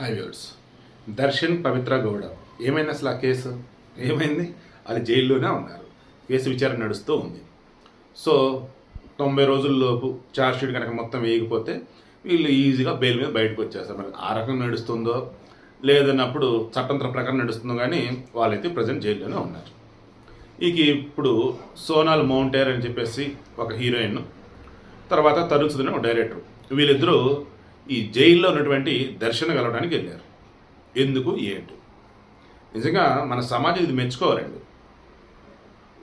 Hi viewers Darshan పవిత్ర గౌడ ఏమైనా అసలు ఆ కేసు? ఏమైంది? వాళ్ళు జైల్లోనే ఉన్నారు. కేసు విచారణ నడుస్తూ ఉంది. సో తొంభై రోజుల్లోపు షీట్ కనుక మొత్తం వేయకపోతే వీళ్ళు ఈజీగా బెయిల్ మీద బయటకు వచ్చేస్తారు. మరి ఆ రకం నడుస్తుందో లేదన్నప్పుడు చట్టంత్ర ప్రకారం నడుస్తుందో కానీ వాళ్ళైతే ప్రజెంట్ జైల్లోనే ఉన్నారు. ఇక ఇప్పుడు సోనాల్ మౌంటేర్ అని చెప్పేసి ఒక హీరోయిన్ తర్వాత తరుచుదని ఒక డైరెక్టర్. వీళ్ళిద్దరూ ఈ జైల్లో ఉన్నటువంటి దర్శన కలవడానికి వెళ్ళారు. ఎందుకు? ఏంటి? నిజంగా మన సమాజం ఇది మెచ్చుకోవాలండి.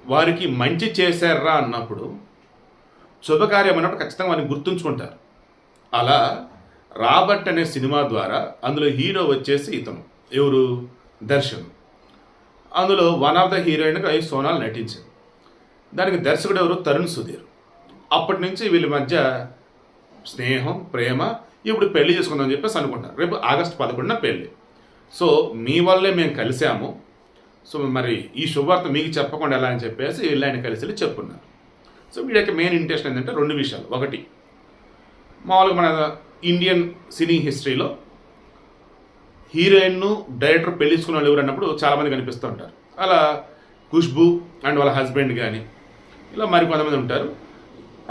వారికి మంచి చేశారా అన్నప్పుడు శుభకార్యం అన్నప్పుడు ఖచ్చితంగా వారిని గుర్తుంచుకుంటారు. అలా రాబర్ట్ అనే సినిమా ద్వారా అందులో హీరో వచ్చేసి ఇతను. ఎవరు? దర్శన్. అందులో వన్ ఆఫ్ ద హీరోయిన్గా ఈ సోనాల్ నటించింది దానికి దర్శకుడు ఎవరు? తరుణ్ సుధీర్. అప్పటి నుంచి వీళ్ళ మధ్య స్నేహం ప్రేమ ఇప్పుడు పెళ్ళి చేసుకుందాం చెప్పేసి అనుకుంటారు రేపు ఆగస్ట్ పదకొండున పెళ్ళి సో మీ వల్లే మేము కలిసాము సో మరి ఈ శుభవార్త మీకు చెప్పకుండా ఎలా అని చెప్పేసి వీళ్ళు ఆయన కలిసి వెళ్ళి చెప్పున్నారు సో వీడి యొక్క మెయిన్ ఇంట్రెస్ట్ ఏంటంటే రెండు విషయాలు. ఒకటి మామూలుగా మన ఇండియన్ సినీ హిస్టరీలో హీరోయిన్ను డైరెక్టర్ పెళ్ళించుకున్న వాళ్ళు ఎవరు అన్నప్పుడు చాలామంది కనిపిస్తూ ఉంటారు. అలా ఖుష్బు అండ్ వాళ్ళ హస్బెండ్ కానీ ఇలా మరి కొంతమంది ఉంటారు.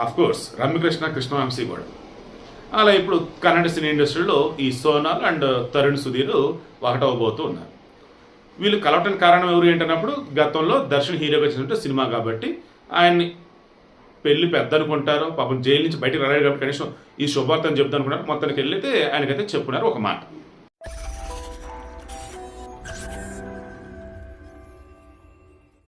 అఫ్ కోర్స్ రమ్యకృష్ణ కృష్ణవంశీ కూడా. అలా ఇప్పుడు కన్నడ సినీ ఇండస్ట్రీలో ఈ సోనాల్ అండ్ తరుణ్ సుధీర్ ఒకటవబోతూ ఉన్నారు. వీళ్ళు కలవటానికి కారణం ఎవరు ఏంటన్నప్పుడు గతంలో దర్శన్ హీరోగా చేసినట్టు సినిమా కాబట్టి ఆయన్ని పెళ్ళి పెద్ద అనుకుంటారు పాపం జైలు నుంచి బయటకు రాలేదు కాబట్టి కనీసం ఈ శుభార్తను చెప్తాను అనుకున్నారు మొత్తానికి వెళ్ళితే ఆయనకైతే చెప్పున్నారు ఒక మాట.